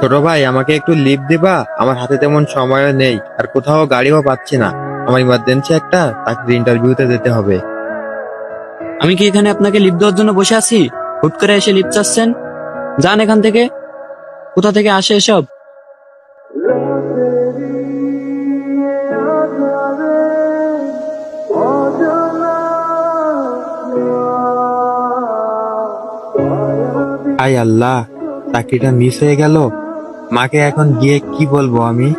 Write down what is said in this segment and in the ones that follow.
ছোট ভাই, আমাকে একটু লিভ দিবা? আমার হাতে তেমন সময় নেই, আর কোথাও গাড়িও পাচ্ছি না। আমার ইমার্জেন্সি একটা, তাকে ইন্টারভিউতে যেতে হবে। আমি কি এখানে আপনাকে লিপ দেওয়ার জন্য বসে আছি? হুট করে এসে লিপ চাচ্ছেন? যান এখান থেকে। কোথা থেকে আসে এসব? আই আল্লাহ চাকরিটা মিস হয়ে গেল। মাকে এখন গিয়ে কি বলব আমি?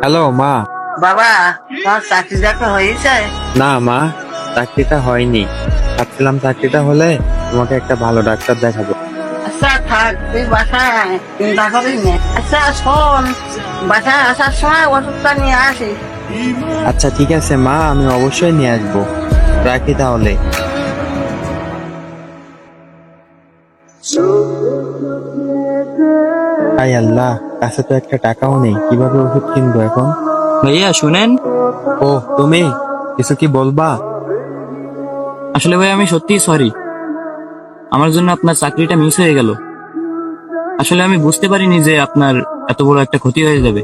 হ্যালো মা। বাবা তোমার চাকরি দেখা হয়েছে? না মা চাকরিটা হয়নি। ভাবছিলাম চাকরিটা হলে তোমাকে একটা ভালো ডাক্তার দেখাবো। আচ্ছা থাক তুই বাসায় চিন্তা করিস না। আচ্ছা শোন বাসায় আসার সময় ওষুধটা নিয়ে আসিস আচ্ছা ঠিক আছে মা আমি অবশ্যই নিয়ে আসব। রাখি তাহলে। আই আল্লাহ কাছে তো একটা টাকাও নেই। কীভাবে ওষুধ কিনবো এখন? ভাইয়া শুনেন। ও তুমি? কিছু কি বলবা? আসলে ভাই আমি সত্যিই সরি আমার জন্য আপনার চাকরিটা মিস হয়ে গেল। আসলে আমি বুঝতে পারিনি যে আপনার এত বড় একটা ক্ষতি হয়ে যাবে।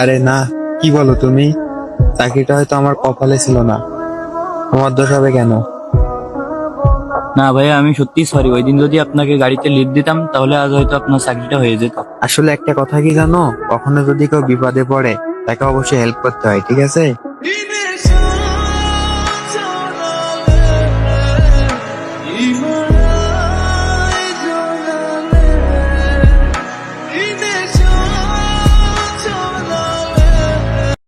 আরে না কি বলো তুমি? চাকরিটা হয়তো আমার কপালে ছিল না। তোমার দোষ হবে কেন? না ভাইয়া আমি সত্যিই সরি ওই দিন যদি আপনাকে গাড়িতে লিভ দিতাম তাহলে আজ হয়তো আপনার চাকরিটা হয়ে যেত। আসলে একটা কথা কি জানো? কখনো যদি কেউ বিপদে পড়ে তাকে অবশ্যই হেল্প করতে হয় ঠিক আছে?